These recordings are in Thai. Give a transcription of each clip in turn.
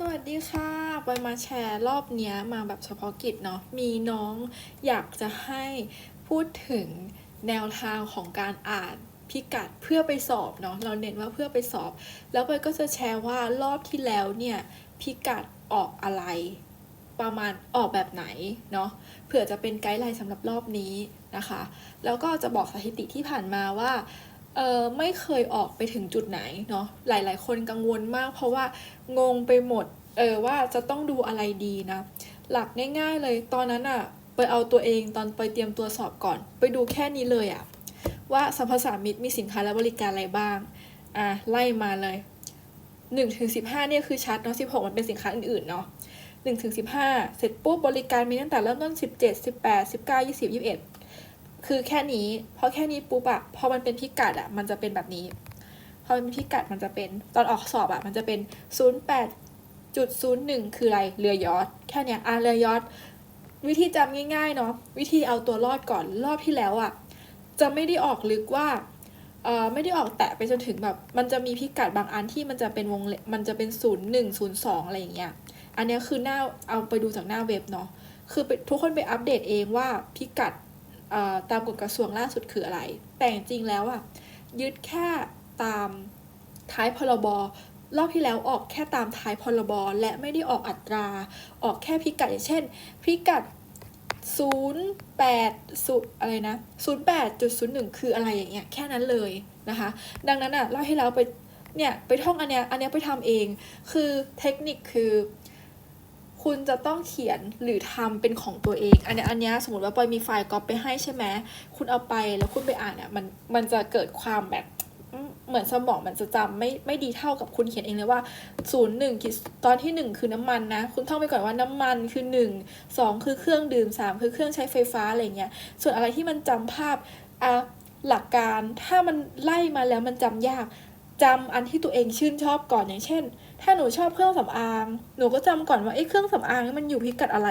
สวัสดีค่ะปอยมาแชร์รอบเนี้ยมาแบบเฉพาะกิจเนาะ มีน้องอยากจะให้พูดถึงแนวทางของการอ่านพิกัดเพื่อไปสอบเนาะ เราเน้นว่าเพื่อไปสอบ แล้วปอยก็จะแชร์ว่ารอบที่แล้วเนี่ยพิกัดออกอะไร ประมาณออกแบบไหนเนาะ เผื่อจะเป็นไกด์ไลน์สำหรับรอบนี้นะคะ แล้วก็จะบอกสถิติที่ผ่านมาว่า เออไม่เคยออกไปถึงจุดไหนเนาะหลาย ๆ คนกังวลมาก เพราะว่างงไปหมดเออว่าจะต้องดูอะไรดีนะ หลักง่าย ๆ เลยตอนนั้นอะไปเอาตัวเองตอนไปเตรียมตัวสอบก่อน ไปดูแค่นี้เลยอะว่าสัมภาษามิตรมีสินค้าและบริการอะไรบ้างอะไล่มาเลย1นถึงสิเนี่ยคือชัดเนาะ16 มันเป็นสินค้าอื่นๆเนาะ1ถึง15 เสร็จปุ๊บบริการมีตั้งแต่เริ่มต้น 17 18 19 20 21 คือแค่นี้ พอแค่นี้ปุ๊บอะพอมันเป็นพิกัดอะมันจะเป็นแบบนี้ พอมันเป็นพิกัดมันจะเป็นตอนออกสอบอะมันจะเป็น 08จุด01 คืออะไรเรือยอทแค่เนี้ยอะเรือยอทวิธีจำง่ายๆเนาะวิธีเอาตัวรอดก่อนรอบที่แล้วอะจะไม่ได้ออกลึกว่าเออไม่ได้ออกแตะไปจนถึงแบบ มันจะมีพิกัดบางอันที่มันจะเป็นวงเล็บมันจะเป็น01 02องอะไรอย่างเงี้ยอันนี้คือหน้าเอาไปดูจากหน้าเว็บเนาะคือทุกคนไปอัปเดตเองว่าพิกัด ตามกฎกระทรวงล่าสุดคืออะไร แต่จริงๆแล้วอะยึดแค่ตามท้ายพรบรอบที่แล้วออกแค่ตามท้ายพรบและไม่ได้ออกอัตรา ออกแค่พิกัดอย่างเช่น พิกัด 0 8สุอะไรนะ08.01 คืออะไรอย่างเงี้ยแค่นั้นเลยนะคะ ดังนั้นอะรอบที่แล้วไปเนี่ยไปท่องอันเนี้ยอันเนี้ยไปทำเอง คือเทคนิคคือ คุณจะต้องเขียนหรือทำเป็นของตัวเอง อันนี้อันนี้สมมติว่าปอยมีไฟล์ก๊อปไปให้ใช่ไหมคุณเอาไปแล้วคุณไปอ่านเนี่ยมันมันจะเกิดความแบบเหมือนสมองมันจะจำไม่ไม่ดีเท่ากับคุณเขียนเองเลยว่าศูนย์หนึ่งตอนที่หนึ่งคือน้ำมันนะ คุณท่องไปก่อนว่าน้ำมันคือหนึ่งสองคือเครื่องดื่มสามคือเครื่องใช้ไฟฟ้าอะไรเงี้ยส่วนอะไรที่มันจำภาพอะหลักการถ้ามันไล่มาแล้วมันจำยากจำอันที่ตัวเองชื่นชอบก่อนอย่างเช่น ถ้าหนูชอบเครื่องสำอาง หนูก็จำก่อนว่าไอ้เครื่องสำอางมันอยู่พิกัดอะไร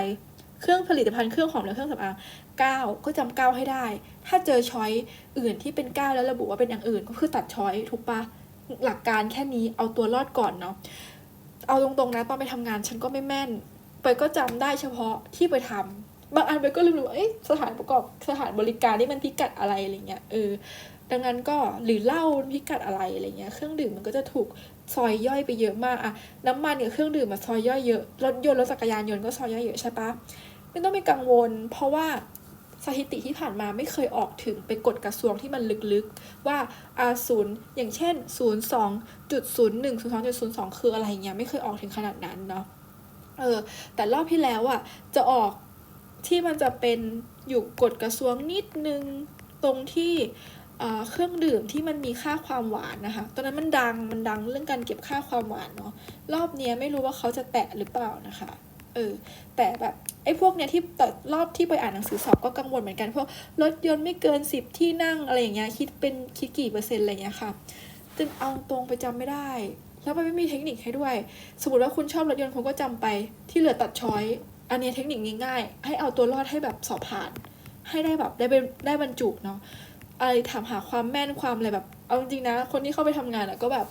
เครื่องผลิตภัณฑ์เครื่องหอมและเครื่องสำอางเก้าก็จำเก้าให้ได้ ถ้าเจอช้อยอื่นที่เป็นเก้าแล้วระบุว่าเป็นอย่างอื่นก็คือตัดช้อยถูกปะหลักการแค่นี้เอาตัวรอดก่อนเนาะ เอาตรงๆนะตอนไปทำงานฉันก็ไม่แม่น ไปก็จำได้เฉพาะที่ไปทำบางอันไปก็ลืมว่าเอ๊ะสถานประกอบสถานบริการนี่มันพิกัดอะไรอะไรเงี้ยเออ ดังนั้นก็หรือเหล้าพิกัดอะไรอะไรเงี้ยเครื่องดื่มมันก็จะถูกซอยย่อยไปเยอะมากอะน้ำมันกับเครื่องดื่มมาซอยย่อยเยอะรถยนต์รถจักรยานยนต์ก็ซอยย่อยเยอะใช่ปะไม่ต้องไปกังวล เพราะว่าสถิติที่ผ่านมาไม่เคยออกถึงไปกฎกระทรวงที่มันลึกๆ ว่าอาศูนย์อย่างเช่นศูนย์สองจุดศูนย์หนึ่งศูนย์สองจุดศูนย์สองคืออะไรเงี้ยไม่เคยออกถึงขนาดนั้นเนาะเออแต่รอบที่แล้วอะจะออกที่มันจะเป็นอยู่กฎกระทรวงนิดนึงตรงที่ เครื่องดื่มที่มันมีค่าความหวานนะคะ ตอนนั้นมันดังมันดังเรื่องการเก็บค่าความหวานเนาะ รอบนี้ไม่รู้ว่าเขาจะแตะหรือเปล่านะคะ เออ แต่แบบไอ้พวกเนี้ยที่แต่รอบที่ไปอ่านหนังสือสอบก็กังวลเหมือนกันพวกรถยนต์ไม่เกินสิบที่นั่งอะไรอย่างเงี้ยคิดเป็นคิดกี่เปอร์เซ็นต์อะไรเงี้ยค่ะจึงเอาตรงไปจำไม่ได้ แล้วมันไม่มีเทคนิคให้ด้วย สมมติว่าคุณชอบรถยนต์คุณก็จำไปที่เหลือตัดช้อย อันนี้เทคนิคง่ายๆ ให้เอาตัวรอดให้แบบสอบผ่าน ให้ได้แบบได้เป็นได้บรรจุเนาะ อะไรถามหาความแม่นความอะไรแบบ เอาจริงนะ คนที่เข้าไปทำงานอะก็แบบ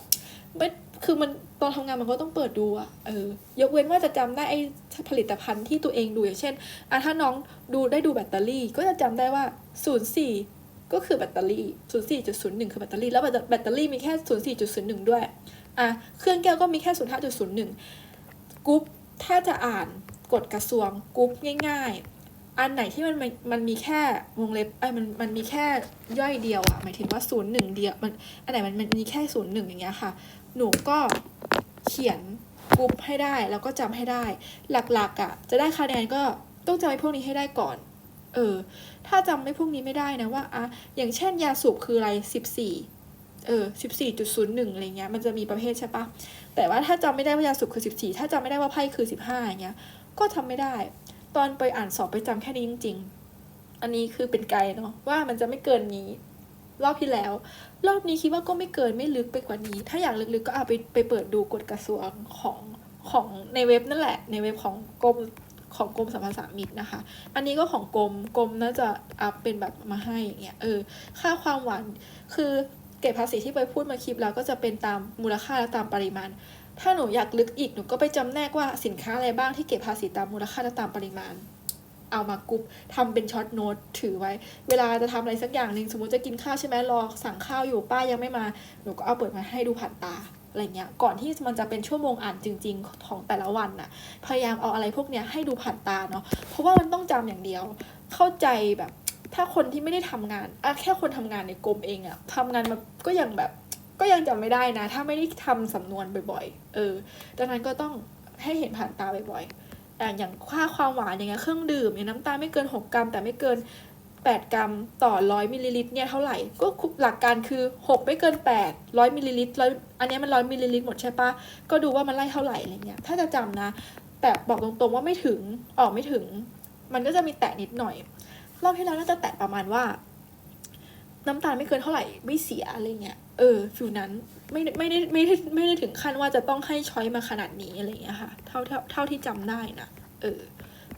ไม่คือมันตอนทำงานมันก็ต้องเปิดดูอะเออยกเว้นว่าจะจำได้ไอ้ผลิตภัณฑ์ที่ตัวเองดูอย่างเช่นอะถ้าน้องดูได้ดูแบตเตอรี่ ก็จะจำได้ว่าศูนย์สี่ก็คือแบตเตอรี่ศูนย์สี่จุดศูนย์หนึ่งคือแบตเตอรี่ แล้วแบตเตอรี่มีแค่ศูนย์สี่จุดศูนย์หนึ่งด้วยอะเครื่องแก้วก็มีแค่ศูนย์ห้าจุดศูนย์หนึ่งกรุ๊ปถ้าจะอ่านกฎกระทรวงกรุ๊ปง่าย อันไหนที่มันมันมีแค่วงเล็บไอ้มันมันมีแค่ย่อยเดียวอะหมายถึงว่าศูนย์หนึ่งเดียวมันอันไหนมันมันมีแค่ศูนย์หนึ่งอย่างเงี้ยค่ะ หนูก็เขียนกรุ๊ปให้ได้แล้วก็จำให้ได้ หลักๆอะจะได้คะแนนก็ต้องจำไอ้พวกนี้ให้ได้ก่อน เออ ถ้าจำไม่พวกนี้ไม่ได้นะว่าอะอย่างเช่นยาสูบคืออะไรสิบสี่เออสิบสี่จุดศูนย์หนึ่งอะไรเงี้ยมันจะมีประเภทใช่ปะแต่ว่าถ้าจำไม่ได้ว่ายาสูบคือสิบสี่ถ้าจำไม่ได้ว่าไพ่คือสิบห้าอย่างเงี้ยก็ทำไม่ได้ ตอนไปอ่านสอบไปจำแค่นี้จริง ๆ อันนี้คือเป็นไกด์เนาะว่ามันจะไม่เกินนี้ รอบที่แล้ว รอบนี้คิดว่าก็ไม่เกินไม่ลึกไปกว่านี้ ถ้าอยากลึกๆก็เอาไปไปเปิดดูกฎกระทรวงของของในเว็บนั่นแหละ ในเว็บของกรมของกรมสรรพสามิตนะคะ อันนี้ก็ของกรมกรมน่าจะอัพเป็นแบบมาให้อย่างเงี้ย เออ ค่าความหวานคือเก็บภาษีที่ไปพูดมาคลิปแล้วก็จะเป็นตามมูลค่าและตามปริมาณ ถ้าหนูอยากลึกอีกหนูก็ไปจำแนกว่าสินค้าอะไรบ้างที่เก็บภาษีตามมูลค่าและตามปริมาณ เอามากรุ๊ปทำเป็นช็อตโน้ตถือไว้ เวลาจะทำอะไรสักอย่างหนึ่งสมมติจะกินข้าวใช่ไหมรอสั่งข้าวอยู่ป้ายังไม่มา หนูก็เอาเปิดมาให้ดูผ่านตาอะไรเงี้ย ก่อนที่มันจะเป็นชั่วโมงอ่านจริง ๆ ของแต่ละวันน่ะ พยายามเอาอะไรพวกเนี้ยให้ดูผ่านตาเนาะ เพราะว่ามันต้องจำอย่างเดียว เข้าใจแบบ ถ้าคนที่ไม่ได้ทำงานอะแค่คนทำงานในกรมเองอะทำงานมาก็ยังแบบ ก็ยังจำไม่ได้นะ ถ้าไม่ได้ทำสำนวนบ่อยๆ เออ ดังนั้นก็ต้องให้เห็นผ่านตาบ่อยๆอ่อย่างค่าความหวานอย่างเงี้ยเครื่องดื่มอย่างน้ำตาลไม่เกิน 6 กรัม แต่ไม่เกิน 8 กรัมต่อ 100มิลลิลิตรเนี่ยเท่าไหร่ ก็หลักการคือ 6 ไม่เกิน 8 100มิลลิลิตรร้อยอันเนี้ยมัน 100มิลลิลิตรหมดใช่ปะก็ดูว่ามันไล่เท่าไหร่อะไรเงี้ย ถ้าจะจำนะ แต่บอกตรงๆว่าไม่ถึง ออกไม่ถึง มันก็จะมีแตะนิดหน่อย รอบที่แล้วน่าจะแตะประมาณว่า น้ำตาลไม่เกินเท่าไหร่ไม่เสียอะไรเงี้ย เออฟิวนั้นไม่ได้ไม่ได้ไม่ได้ไม่ได้ถึงขั้นว่าจะต้องให้ช้อยมาขนาดนี้อะไรเงี้ยค่ะ เท่าเท่าเท่าที่จำได้นะเออ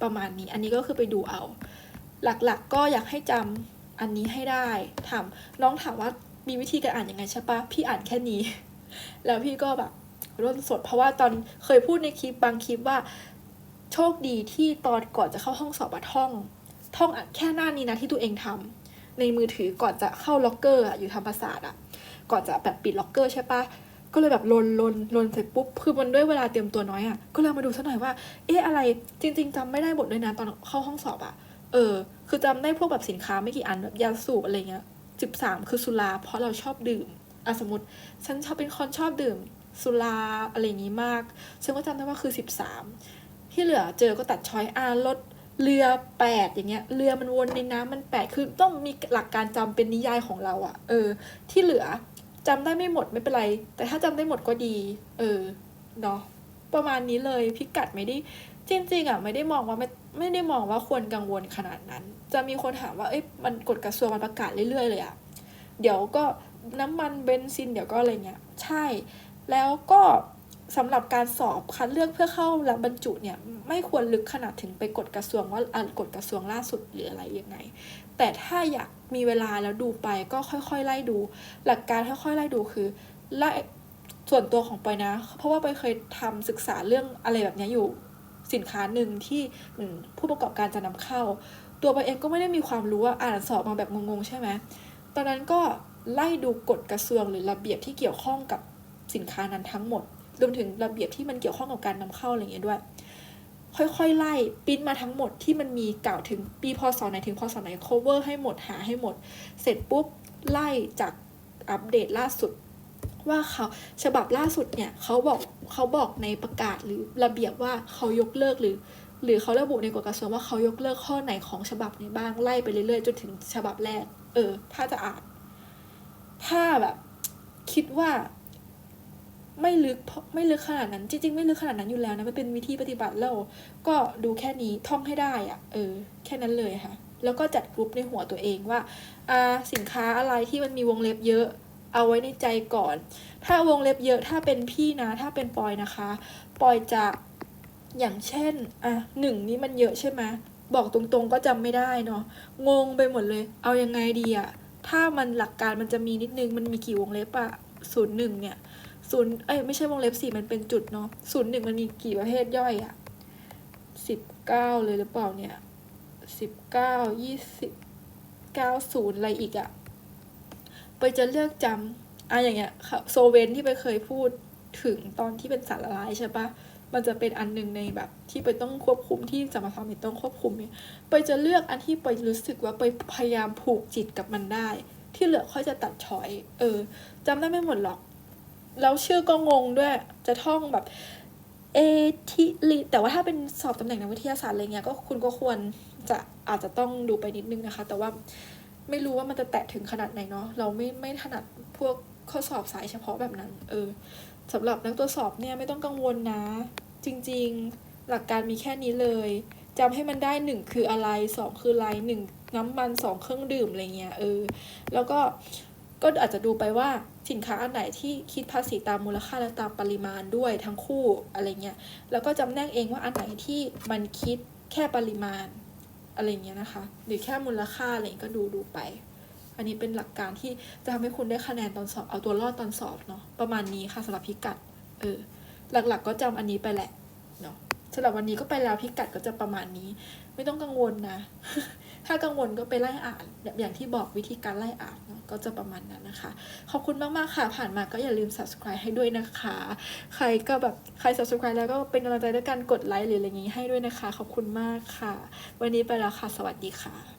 ประมาณนี้ อันนี้ก็คือไปดูเอา หลักๆก็อยากให้จำอันนี้ให้ได้ถามน้องถามว่ามีวิธีการอ่านยังไงใช่ปะพี่อ่านแค่นี้ แล้วพี่ก็แบบร่นสด เพราะว่าตอนเคยพูดในคลิปบางคลิปว่า โชคดีที่ตอนก่อนจะเข้าห้องสอบอะท่อง ท่องแค่หน้านี้นะที่ตัวเองทำในมือถือก่อนจะเข้าล็อกเกอร์อะอยู่ธรรมศาสตร์อะ ก่อนจะแบบปิดล็อกเกอร์ใช่ปะก็เลยแบบลนลนลนเสร็จปุ๊บคือมันด้วยเวลาเตรียมตัวน้อยอะก็เลยมาดูซะหน่อยว่า เอ๊ะอะไรจริง ๆจำไม่ได้หมดเลยนะตอนเข้าห้องสอบอะเออ คือจำได้พวกแบบสินค้าไม่กี่อันแบบยาสูบอะไรเงี้ยสิบสามคือสุราเพราะเราชอบดื่มอะสมมติฉันชอบเป็นคนชอบดื่มสุราอะไรอย่างงี้มากฉันก็จำได้ว่าคือสิบสามที่เหลือเจอก็ตัดช้อยอารถเรือแปดอย่างเงี้ย เรือมันวนในน้ำมันแปดคือต้องมีหลักการจำเป็นนิยายของเราอะเออ ที่เหลือ จำได้ไม่หมดไม่เป็นไร แต่ถ้าจำได้หมดก็ดี เออเนาะประมาณนี้เลยพิกัดไม่ได้จริงๆอะไม่ได้มองว่าไม่ไม่ได้มองว่าควรกังวลขนาดนั้น จะมีคนถามว่าเอ้ยมันกฎกระทรวงมันประกาศเรื่อยๆเลยอะเดี๋ยวก็น้ำมันเบนซินเดี๋ยวก็อะไรเงี้ยใช่ แล้วก็สำหรับการสอบคัดเลือกเพื่อเข้ารับบรรจุเนี่ยไม่ควรลึกขนาดถึงไปกฎกระทรวงว่าอ่ากฎกระทรวงล่าสุดหรืออะไรยังไง แต่ถ้าอยากมีเวลาแล้วดูไปก็ค่อยๆ ไล่ดู หลักการค่อยๆ ไล่ดูคือไล่ส่วนตัวของปอยนะ เพราะว่าปอยเคยทำศึกษาเรื่องอะไรแบบนี้อยู่สินค้าหนึ่งที่ผู้ประกอบการจะนำเข้า ตัวปอยเองก็ไม่ได้มีความรู้ว่าอ่านสอบมาแบบงงๆ ใช่ไหมตอนนั้นก็ไล่ดูกฎกระทรวงหรือระเบียบที่เกี่ยวข้องกับสินค้านั้นทั้งหมดรวมถึงระเบียบที่มันเกี่ยวข้องกับการนำเข้าอะไรอย่างเงี้ยด้วย ค่อยๆไล่ปิ้นมาทั้งหมดที่มันมีกล่าวถึงปีพศไหนถึงพศไหน cover ให้หมดหาให้หมด เสร็จปุ๊บไล่จากอัปเดตล่าสุด ว่าเขาฉบับล่าสุดเนี่ยเขาบอกเขาบอกในประกาศหรือระเบียบว่าเขายกเลิกหรือ หรือเขาระบุในกฎกระทรวงว่าเขายกเลิกข้อไหนของฉบับไหนบ้างไล่ไปเรื่อยๆจนถึงฉบับแรก เออ ถ้าจะอ่านถ้าแบบคิดว่า ไม่ลึกไม่ลึกขนาดนั้น จริง ๆ ไม่ลึกขนาดนั้นอยู่แล้วนะมันเป็นวิธีปฏิบัติแล้วก็ดูแค่นี้ท่องให้ได้อะเออ แค่นั้นเลยค่ะ แล้วก็จัดกรุ๊ปในหัวตัวเองว่าอ่าสินค้าอะไรที่มันมีวงเล็บเยอะเอาไว้ในใจก่อน ถ้าวงเล็บเยอะถ้าเป็นพี่นะ ถ้าเป็นปอยนะคะ ปอยจะอย่างเช่น อะหนึ่งนี่มันเยอะใช่ไหมบอกตรงๆก็จำไม่ได้เนาะงงไปหมดเลย เอายังไงดีอะถ้ามันหลักการมันจะมีนิดนึงมันมีกี่วงเล็บอะศูนย์หนึ่งเนี่ย ศูนย์เอ้ยไม่ใช่วงเล็บสี่มันเป็นจุดเนาะศูนย์หนึ่งมันมีกี่ประเภทย่อยอะสิบเก้าเลยหรือเปล่าเนี่ยสิบเก้ายี่สิบเก้าศูนย์อะไรอีกอะไปจะเลือกจำอะอย่างเงี้ยค่ะโซเวนที่ไปเคยพูดถึงตอนที่เป็นสารละลายใช่ปะมันจะเป็นอันหนึ่งในแบบที่ไปต้องควบคุมที่สมรรถมิตต้องควบคุมเนี่ยไปจะเลือกอันที่ไปรู้สึกว่าไปพยายามผูกจิตกับมันได้ ที่เหลือค่อยจะตัดช้อย เออจำได้ไม่หมดหรอก แล้วชื่อก็งงด้วย จะท่องแบบเอทิลิแต่ว่าถ้าเป็นสอบตำแหน่งนักวิทยาศาสตร์อะไรเงี้ยก็คุณก็ควรจะอาจจะต้องดูไปนิดนึงนะคะ แต่ว่าไม่รู้ว่ามันจะแตะถึงขนาดไหนเนาะเราไม่ไม่ถนัดพวกข้อสอบสายเฉพาะแบบนั้น เออสำหรับนักตรวสอบเนี่ยไม่ต้องกังวลนะ จริงๆหลักการมีแค่นี้เลยจำให้มันได้หนึ่งคืออะไรสองคืออะไรหนึ่งน้ำมันสองเครื่องดื่มอะไรเงี้ยเออแล้วก็ ก็อาจจะดูไปว่าสินค้าอันไหนที่คิดภาษีตามมูลค่าและตามปริมาณด้วยทั้งคู่อะไรเงี้ย แล้วก็จำแนกเองว่าอันไหนที่มันคิดแค่ปริมาณอะไรเงี้ยนะคะ หรือแค่มูลค่าอะไรก็ดูดูไป อันนี้เป็นหลักการที่จะทำให้คุณได้คะแนนตอนสอบ เอาตัวรอดตอนสอบเนาะ ประมาณนี้ค่ะสำหรับพิกัด เออ หลักๆก็จำอันนี้ไปแหละ เนาะสำหรับวันนี้ก็ไปแล้วพิกัดก็จะประมาณนี้ ไม่ต้องกังวลนะ ถ้ากังวลก็ไปไล่อ่าน อย่างที่บอกวิธีการไล่อ่าน ก็จะประมาณนั้นนะคะ ขอบคุณมากๆค่ะ ผ่านมาก็อย่าลืม subscribe ให้ด้วยนะคะ ใครก็แบบใคร subscribe แล้วก็เป็นกำลังใจด้วยการกดไลค์หรืออะไรอย่างนี้ให้ด้วยนะคะ ขอบคุณมากค่ะ วันนี้ไปแล้วค่ะ สวัสดีค่ะ